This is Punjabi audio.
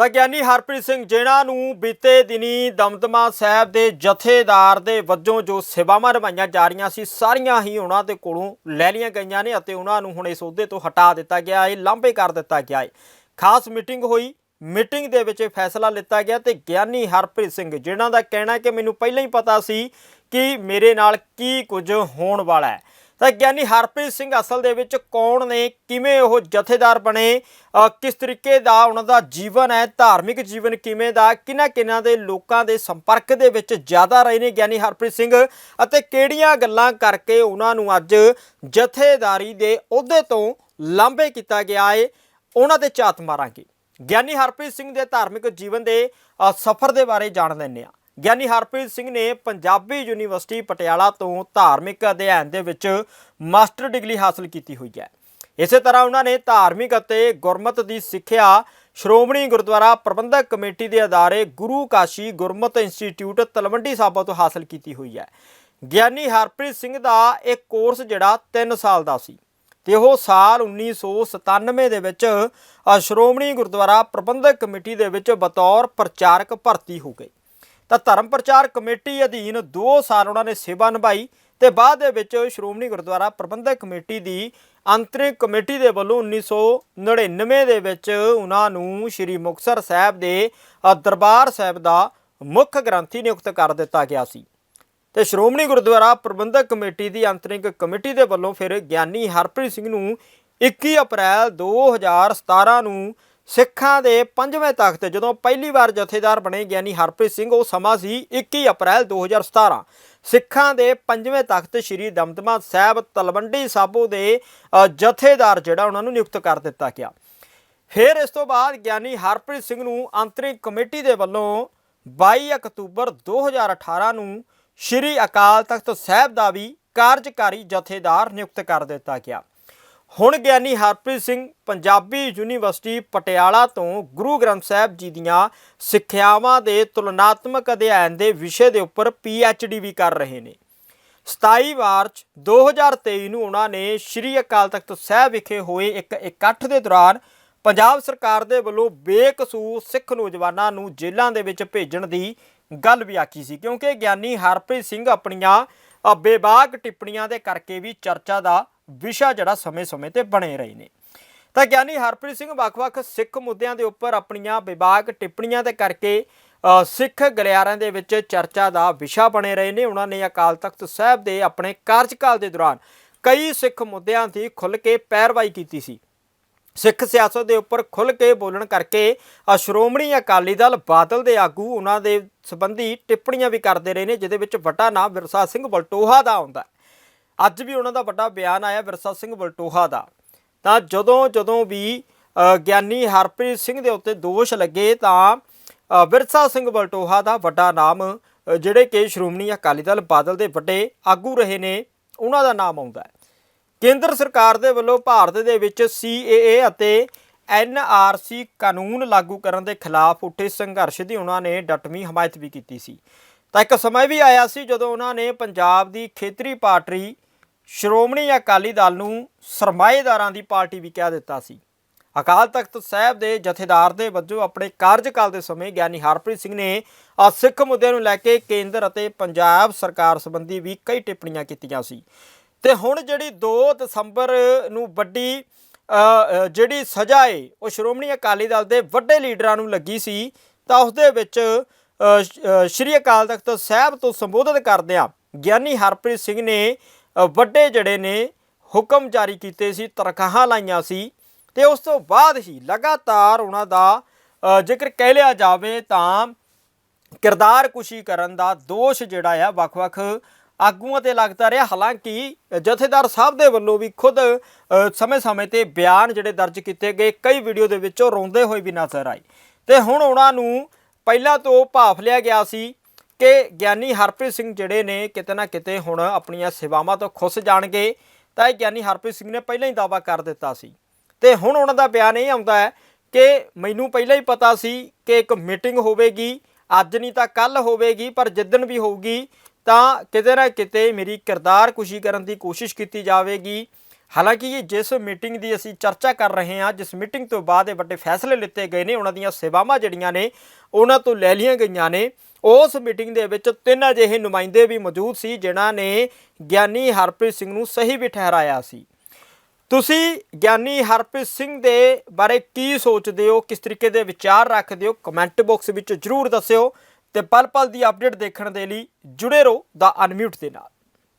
ਤਾਂ ਗਿਆਨੀ ਹਰਪ੍ਰੀਤ ਸਿੰਘ, ਜਿਨ੍ਹਾਂ ਨੂੰ ਬੀਤੇ ਦਿਨੀ ਦਮਦਮਾ ਸਾਹਿਬ ਦੇ ਜਥੇਦਾਰ ਦੇ ਵੱਜੋਂ ਜੋ ਸੇਵਾਵਾਂ ਨਿਭਾਈਆਂ ਜਾ ਰਹੀਆਂ ਸੀ, ਸਾਰੀਆਂ ਹੀ ਉਹਨਾਂ ਦੇ ਕੋਲੋਂ ਲੈ ਲਈਆਂ ਗਈਆਂ ਨੇ ਅਤੇ ਉਹਨਾਂ ਨੂੰ ਹੁਣ ਇਸ ਅਹੁਦੇ ਤੋਂ ਹਟਾ ਦਿੱਤਾ ਗਿਆ ਹੈ ਲਾਂਭੇ ਕਰ ਦਿੱਤਾ ਗਿਆ ਹੈ ਖਾਸ ਮੀਟਿੰਗ ਹੋਈ, ਮੀਟਿੰਗ ਦੇ ਵਿੱਚ ਇਹ ਫੈਸਲਾ ਲਿੱਤਾ ਗਿਆ ਤੇ ਗਿਆਨੀ ਹਰਪ੍ਰੀਤ ਸਿੰਘ, ਜਿਨ੍ਹਾਂ ਦਾ ਕਹਿਣਾ ਹੈ ਕਿ ਮੈਨੂੰ ਪਹਿਲਾਂ ਹੀ ਪਤਾ ਸੀ ਕਿ ਮੇਰੇ ਨਾਲ ਕੀ ਕੁਝ ਹੋਣ ਵਾਲਾ ਹੈ। ਤਾਂ ਗਿਆਨੀ ਹਰਪ੍ਰੀਤ ਸਿੰਘ ਅਸਲ ਦੇ ਵਿੱਚ ਕੌਣ ਨੇ? ਕਿਵੇਂ ਉਹ ਜਥੇਦਾਰ ਬਣੇ? ਕਿਸ ਤਰੀਕੇ ਦਾ ਉਹਨਾਂ ਦਾ ਜੀਵਨ ਹੈ? ਧਾਰਮਿਕ ਜੀਵਨ ਕਿਵੇਂ ਦਾ? ਕਿਹਨਾਂ ਕਿਹਨਾਂ ਦੇ ਲੋਕਾਂ ਦੇ ਸੰਪਰਕ ਦੇ ਵਿੱਚ ਜ਼ਿਆਦਾ ਰਹੇ ਨੇ ਗਿਆਨੀ ਹਰਪ੍ਰੀਤ ਸਿੰਘ? ਅਤੇ ਕਿਹੜੀਆਂ ਗੱਲਾਂ ਕਰਕੇ ਉਹਨਾਂ ਨੂੰ ਅੱਜ ਜਥੇਦਾਰੀ ਦੇ ਅਹੁਦੇ ਤੋਂ ਲਾਂਭੇ ਕੀਤਾ ਗਿਆ ਹੈ ਉਹਨਾਂ 'ਤੇ ਝਾਤ ਮਾਰਾਂਗੇ। ਗਿਆਨੀ ਹਰਪ੍ਰੀਤ ਸਿੰਘ ਦੇ ਧਾਰਮਿਕ ਜੀਵਨ ਦੇ ਸਫ਼ਰ ਦੇ ਬਾਰੇ ਜਾਣ ਲੈਂਦੇ ਹਾਂ। ਗਿਆਨੀ ਹਰਪ੍ਰੀਤ ਸਿੰਘ ਨੇ ਪੰਜਾਬੀ ਯੂਨੀਵਰਸਿਟੀ ਪਟਿਆਲਾ ਤੋਂ ਧਾਰਮਿਕ ਅਧਿਐਨ ਦੇ ਵਿੱਚ ਮਾਸਟਰ ਡਿਗਰੀ ਹਾਸਲ ਕੀਤੀ ਹੋਈ ਹੈ। ਇਸੇ ਤਰ੍ਹਾਂ ਉਹਨਾਂ ਨੇ ਧਾਰਮਿਕ ਅਤੇ ਗੁਰਮਤ ਦੀ ਸਿੱਖਿਆ ਸ਼੍ਰੋਮਣੀ ਗੁਰਦੁਆਰਾ ਪ੍ਰਬੰਧਕ ਕਮੇਟੀ ਦੇ ਅਦਾਰੇ ਗੁਰੂ ਕਾਸ਼ੀ ਗੁਰਮਤ ਇੰਸਟੀਚਿਊਟ ਤਲਵੰਡੀ ਸਾਬੋ ਤੋਂ ਹਾਸਲ ਕੀਤੀ ਹੋਈ ਹੈ। ਗਿਆਨੀ ਹਰਪ੍ਰੀਤ ਸਿੰਘ ਦਾ ਇਹ ਕੋਰਸ ਜਿਹੜਾ 3 ਸਾਲ ਦਾ ਸੀ ਤੇ ਉਹ ਸਾਲ 1997 ਦੇ ਵਿੱਚ ਸ਼੍ਰੋਮਣੀ ਗੁਰਦੁਆਰਾ ਪ੍ਰਬੰਧਕ ਕਮੇਟੀ ਦੇ ਵਿੱਚ ਬਤੌਰ ਪ੍ਰਚਾਰਕ ਭਰਤੀ ਹੋ ਗਏ। ਤਾਂ ਧਰਮ ਪ੍ਰਚਾਰ ਕਮੇਟੀ ਅਧੀਨ 2 ਸਾਲ ਉਹਨਾਂ ਨੇ ਸੇਵਾ ਨਿਭਾਈ ਤੇ ਬਾਅਦ ਦੇ ਵਿੱਚ ਸ਼੍ਰੋਮਣੀ ਗੁਰਦੁਆਰਾ ਪ੍ਰਬੰਧਕ ਕਮੇਟੀ ਦੀ ਅੰਤਰਿਕ ਕਮੇਟੀ ਦੇ ਵੱਲੋਂ 1999 ਦੇ ਵਿੱਚ ਉਹਨਾਂ ਨੂੰ ਸ੍ਰੀ ਮੁਕਤਸਰ ਸਾਹਿਬ ਦੇ ਦਰਬਾਰ ਸਾਹਿਬ ਦਾ ਮੁੱਖ ਗ੍ਰੰਥੀ ਨਿਯੁਕਤ ਕਰ ਦਿੱਤਾ ਗਿਆ ਸੀ। ਤੇ ਸ਼੍ਰੋਮਣੀ ਗੁਰਦੁਆਰਾ ਪ੍ਰਬੰਧਕ ਕਮੇਟੀ ਦੀ ਅੰਤਰਿਕ ਕਮੇਟੀ ਦੇ ਵੱਲੋਂ ਫਿਰ ਗਿਆਨੀ ਹਰਪ੍ਰੀਤ ਸਿੰਘ ਨੂੰ 21 ਅਪ੍ਰੈਲ 2017 ਨੂੰ ਸਿੱਖਾਂ ਦੇ ਪੰਜਵੇਂ ਤਖਤ ਜਦੋਂ ਪਹਿਲੀ ਵਾਰ ਜਥੇਦਾਰ ਬਣੇ ਗਿਆਨੀ ਹਰਪ੍ਰੀਤ ਸਿੰਘ, ਉਹ ਸਮਾਂ ਸੀ 21 ਅਪ੍ਰੈਲ 2017 ਸਿੱਖਾਂ ਦੇ ਪੰਜਵੇਂ ਤਖਤ ਸ੍ਰੀ ਦਮਦਮਾ ਸਾਹਿਬ ਤਲਵੰਡੀ ਸਾਬੋ ਦੇ ਜਥੇਦਾਰ ਜਿਹੜਾ ਉਹਨਾਂ ਨੂੰ ਨਿਯੁਕਤ ਕਰ ਦਿੱਤਾ ਗਿਆ। ਫਿਰ ਇਸ ਤੋਂ ਬਾਅਦ ਗਿਆਨੀ ਹਰਪ੍ਰੀਤ ਸਿੰਘ ਨੂੰ ਅੰਤਰਿਮ ਕਮੇਟੀ ਦੇ ਵੱਲੋਂ 22 ਅਕਤੂਬਰ 2018 ਨੂੰ ਸ਼੍ਰੀ ਅਕਾਲ ਤਖਤ ਸਾਹਿਬ ਦਾ ਵੀ ਕਾਰਜਕਾਰੀ ਜਥੇਦਾਰ ਨਿਯੁਕਤ ਕਰ ਦਿੱਤਾ ਗਿਆ। ਹੁਣ ਗਿਆਨੀ ਹਰਪ੍ਰੀਤ ਸਿੰਘ ਪੰਜਾਬੀ ਯੂਨੀਵਰਸਿਟੀ ਪਟਿਆਲਾ ਤੋਂ ਗੁਰੂ ਗ੍ਰੰਥ ਸਾਹਿਬ ਜੀ ਦੀਆਂ ਸਿੱਖਿਆਵਾਂ ਦੇ ਤੁਲਨਾਤਮਕ ਅਧਿਐਨ ਦੇ ਵਿਸ਼ੇ ਦੇ ਉੱਪਰ ਡੀ ਵੀ ਕਰ ਰਹੇ ਨੇ। 27 ਮਾਰਚ 2023 ਨੂੰ ਉਹਨਾਂ ਨੇ ਸ਼੍ਰੀ ਅਕਾਲ ਤਖਤ ਸਾਹਿਬ ਵਿਖੇ ਹੋਏ ਇੱਕ ਇਕੱਠ ਦੇ ਦੌਰਾਨ ਪੰਜਾਬ ਸਰਕਾਰ ਦੇ ਵੱਲੋਂ ਬੇਕਸੂਰ ਸਿੱਖ ਨੌਜਵਾਨਾਂ ਨੂੰ ਜੇਲ੍ਹਾਂ ਦੇ ਵਿੱਚ ਭੇਜਣ ਦੀ ਗੱਲ ਵੀ ਆਖੀ ਸੀ, ਕਿਉਂਕਿ ਗਿਆਨੀ ਹਰਪ੍ਰੀਤ ਸਿੰਘ ਆਪਣੀਆਂ ਬੇਬਾਕ ਟਿੱਪਣੀਆਂ ਦੇ ਕਰਕੇ ਵੀ ਚਰਚਾ ਦਾ ਵਿਸ਼ਾ ਜਿਹੜਾ ਸਮੇਂ-ਸਮੇਂ ਤੇ ਬਣੇ ਰਹੇ ਨੇ। ਤਾਂ ਗਿਆਨੀ ਹਰਪ੍ਰੀਤ ਸਿੰਘ ਵੱਖ-ਵੱਖ ਸਿੱਖ ਮੁੱਦਿਆਂ ਦੇ ਉੱਪਰ ਆਪਣੀਆਂ ਵਿਭਾਗ ਟਿੱਪਣੀਆਂ ਦੇ ਕਰਕੇ ਸਿੱਖ ਗਲਿਆਰਿਆਂ ਦੇ ਵਿੱਚ ਚਰਚਾ ਦਾ ਵਿਸ਼ਾ ਬਣੇ ਰਹੇ ਨੇ। ਉਹਨਾਂ ਨੇ ਅਕਾਲ ਤਖਤ ਸਾਹਿਬ ਦੇ ਆਪਣੇ ਕਾਰਜਕਾਲ ਦੇ ਦੌਰਾਨ ਕਈ ਸਿੱਖ ਮੁੱਦਿਆਂ ਦੀ ਖੁੱਲ੍ਹ ਕੇ ਪੈਰਵਾਈ ਕੀਤੀ ਸੀ। ਸਿੱਖ ਸਿਆਸਤ ਦੇ ਉੱਪਰ ਖੁੱਲ੍ਹ ਕੇ ਬੋਲਣ ਕਰਕੇ ਸ਼੍ਰੋਮਣੀ ਅਕਾਲੀ ਦਲ ਬਾਦਲ ਦੇ ਆਗੂ ਉਹਨਾਂ ਦੇ ਸੰਬੰਧੀ ਟਿੱਪਣੀਆਂ ਵੀ ਕਰਦੇ ਰਹੇ ਨੇ, ਜਿਹਦੇ ਵਿੱਚ ਵੱਡਾ ਨਾਮ ਵਿਰਸਾ ਸਿੰਘ ਬਲਟੋਹਾ ਦਾ ਆਉਂਦਾ ਹੈ। ਅੱਜ ਵੀ ਉਹਨਾਂ ਦਾ ਵੱਡਾ ਬਿਆਨ ਆਇਆ ਵਿਰਸਾ ਸਿੰਘ ਬਲਟੋਹਾ ਦਾ। ਤਾਂ ਜਦੋਂ ਜਦੋਂ ਵੀ ਗਿਆਨੀ ਹਰਪ੍ਰੀਤ ਸਿੰਘ ਦੇ ਉੱਤੇ ਦੋਸ਼ ਲੱਗੇ ਤਾਂ ਵਿਰਸਾ ਸਿੰਘ ਬਲਟੋਹਾ ਦਾ ਵੱਡਾ ਨਾਮ ਜਿਹੜੇ ਕਿ ਸ਼੍ਰੋਮਣੀ ਅਕਾਲੀ ਦਲ ਬਾਦਲ ਦੇ ਵੱਡੇ ਆਗੂ ਰਹੇ ਨੇ, ਉਹਨਾਂ ਦਾ ਨਾਮ ਆਉਂਦਾ ਹੈ। ਕੇਂਦਰ ਸਰਕਾਰ ਦੇ ਵੱਲੋਂ ਭਾਰਤ ਦੇ ਵਿੱਚ CAA ਅਤੇ NRC ਕਾਨੂੰਨ ਲਾਗੂ ਕਰਨ ਦੇ ਖਿਲਾਫ ਉੱਠੇ ਸੰਘਰਸ਼ ਦੀ ਉਹਨਾਂ ਨੇ ਡਟਵੀਂ ਹਮਾਇਤ ਵੀ ਕੀਤੀ ਸੀ। ਤਾਂ ਇੱਕ ਸਮਾਂ ਵੀ ਆਇਆ ਸੀ ਜਦੋਂ ਉਹਨਾਂ ਨੇ ਪੰਜਾਬ ਦੀ ਖੇਤਰੀ ਪਾਰਟੀ ਸ਼੍ਰੋਮਣੀ ਅਕਾਲੀ ਦਲ ਨੂੰ ਸਰਮਾਏਦਾਰਾਂ ਦੀ ਪਾਰਟੀ ਵੀ ਕਹਿ ਦਿੱਤਾ ਸੀ। ਅਕਾਲ ਤਖਤ ਸਾਹਿਬ ਦੇ ਜਥੇਦਾਰ ਦੇ ਵਜੋਂ ਆਪਣੇ ਕਾਰਜਕਾਲ ਦੇ ਸਮੇਂ ਗਿਆਨੀ ਹਰਪ੍ਰੀਤ ਸਿੰਘ ਨੇ ਸਿੱਖ ਮੁੱਦਿਆਂ ਨੂੰ ਲੈ ਕੇ ਕੇਂਦਰ ਅਤੇ ਪੰਜਾਬ ਸਰਕਾਰ ਸੰਬੰਧੀ ਵੀ ਕਈ ਟਿੱਪਣੀਆਂ ਕੀਤੀਆਂ ਸੀ। ਤੇ ਹੁਣ ਜਿਹੜੀ 2 ਦਸੰਬਰ ਨੂੰ ਵੱਡੀ ਜਿਹੜੀ ਸਜ਼ਾ ਏ, ਉਹ ਸ਼੍ਰੋਮਣੀ ਅਕਾਲੀ ਦਲ ਦੇ ਵੱਡੇ ਲੀਡਰਾਂ ਨੂੰ ਲੱਗੀ ਸੀ, ਤਾਂ ਉਸ ਦੇ ਵਿੱਚ ਸ਼੍ਰੀ ਅਕਾਲ ਤਖਤ ਸਾਹਿਬ ਤੋਂ ਸੰਬੋਧਨ ਕਰਦਿਆਂ ਗਿਆਨੀ ਹਰਪ੍ਰੀਤ ਸਿੰਘ ਨੇ ਵੱਡੇ ਜਿਹੜੇ ਨੇ ਹੁਕਮ ਜਾਰੀ ਕੀਤੇ ਸੀ ਤਰਖਾਹਾਂ ਲਾਈਆਂ ਸੀ ਤੇ ਉਸ ਤੋਂ ਬਾਅਦ ਹੀ ਲਗਾਤਾਰ ਉਹਨਾਂ ਦਾ ਅ, ਜੇਕਰ ਕਹਿ ਲਿਆ ਜਾਵੇ ਤਾਂ ਕਿਰਦਾਰ ਕੁਸ਼ੀ ਕਰਨ ਦਾ ਦੋਸ਼ ਜਿਹੜਾ ਆ ਵੱਖ-ਵੱਖ ਆਗੂਆਂ ਤੇ ਲੱਗਦਾ ਰਿਹਾ। ਹਾਲਾਂਕਿ ਜਥੇਦਾਰ ਸਾਹਿਬ ਦੇ ਵੱਲੋਂ ਵੀ ਖੁਦ ਸਮੇਂ-ਸਮੇਂ ਤੇ ਬਿਆਨ ਜਿਹੜੇ ਦਰਜ ਕੀਤੇ ਗਏ ਕਈ ਵੀਡੀਓ ਦੇ ਵਿੱਚ ਉਹ ਰੋਂਦੇ ਹੋਏ ਵੀ ਨਜ਼ਰ ਆਏ। ਤੇ ਹੁਣ ਉਹਨਾਂ ਨੂੰ ਪਹਿਲਾਂ ਤੋਂ ਭਾਫ ਲਿਆ ਗਿਆ ਸੀ ਕਿ ਗਿਆਨੀ ਹਰਪ੍ਰੀਤ ਸਿੰਘ ਜਿਹੜੇ ਨੇ ਕਿਤੇ ਨਾ ਕਿਤੇ ਹੁਣ ਆਪਣੀਆਂ ਸੇਵਾਵਾਂ ਤੋਂ ਖੁੱਸ ਜਾਣਗੇ, ਤਾਂ ਇਹ ਗਿਆਨੀ ਹਰਪ੍ਰੀਤ ਸਿੰਘ ਨੇ ਪਹਿਲਾਂ ਹੀ ਦਾਅਵਾ ਕਰ ਦਿੱਤਾ ਸੀ। ਤੇ ਹੁਣ ਉਹਨਾਂ ਦਾ ਬਿਆਨ ਇਹ ਆਉਂਦਾ ਹੈ ਕਿ ਮੈਨੂੰ ਪਹਿਲਾਂ ਹੀ ਪਤਾ ਸੀ ਕਿ ਇੱਕ ਮੀਟਿੰਗ ਹੋਵੇਗੀ, ਅੱਜ ਨਹੀਂ ਤਾਂ ਕੱਲ ਹੋਵੇਗੀ, ਪਰ ਜਿੱਦਣ ਵੀ ਹੋਊਗੀ, ਤਾਂ ਕਿਤੇ ਨਾ ਕਿਤੇ ਮੇਰੀ ਕਿਰਦਾਰ ਕੁਸ਼ੀ ਕਰਨ ਦੀ ਕੋਸ਼ਿਸ਼ ਕੀਤੀ ਜਾਵੇਗੀ। ਹਾਲਾਂਕਿ ਇਹ ਜਿਸ ਮੀਟਿੰਗ ਦੀ ਅਸੀਂ ਚਰਚਾ ਕਰ ਰਹੇ ਹਾਂ, ਜਿਸ ਮੀਟਿੰਗ ਤੋਂ ਬਾਅਦ ਇਹ ਵੱਡੇ ਫੈਸਲੇ ਲਿੱਤੇ ਗਏ ਨੇ, ਉਹਨਾਂ ਦੀਆਂ ਸੇਵਾਵਾਂ ਜਿਹੜੀਆਂ ਨੇ, ਉਹਨਾਂ ਤੋਂ ਲੈ ਲਈਆਂ ਗਈਆਂ ਨੇ ਉਸ ਮੀਟਿੰਗ ਦੇ ਵਿੱਚ ਤਿੰਨ ਅਜਿਹੇ ਨੁਮਾਇੰਦੇ ਵੀ ਮੌਜੂਦ ਸੀ, ਜਿਨ੍ਹਾਂ ਨੇ ਗਿਆਨੀ ਹਰਪ੍ਰੀਤ ਸਿੰਘ ਨੂੰ ਸਹੀ ਵੀ ਠਹਿਰਾਇਆ ਸੀ। ਤੁਸੀਂ ਗਿਆਨੀ ਹਰਪ੍ਰੀਤ ਸਿੰਘ ਦੇ ਬਾਰੇ ਕੀ ਸੋਚਦੇ ਹੋ? ਕਿਸ ਤਰੀਕੇ ਦੇ ਵਿਚਾਰ ਰੱਖਦੇ ਹੋ? ਕਮੈਂਟ ਬਾਕਸ ਵਿੱਚ ਜਰੂਰ ਦੱਸਿਓ ਤੇ ਪਲ ਪਲ ਦੀ ਅਪਡੇਟ ਦੇਖਣ ਦੇ ਲਈ ਜੁੜੇ ਰਹੋ ਦਾ ਅਨਮਿਊਟ ਦੇ ਨਾਲ।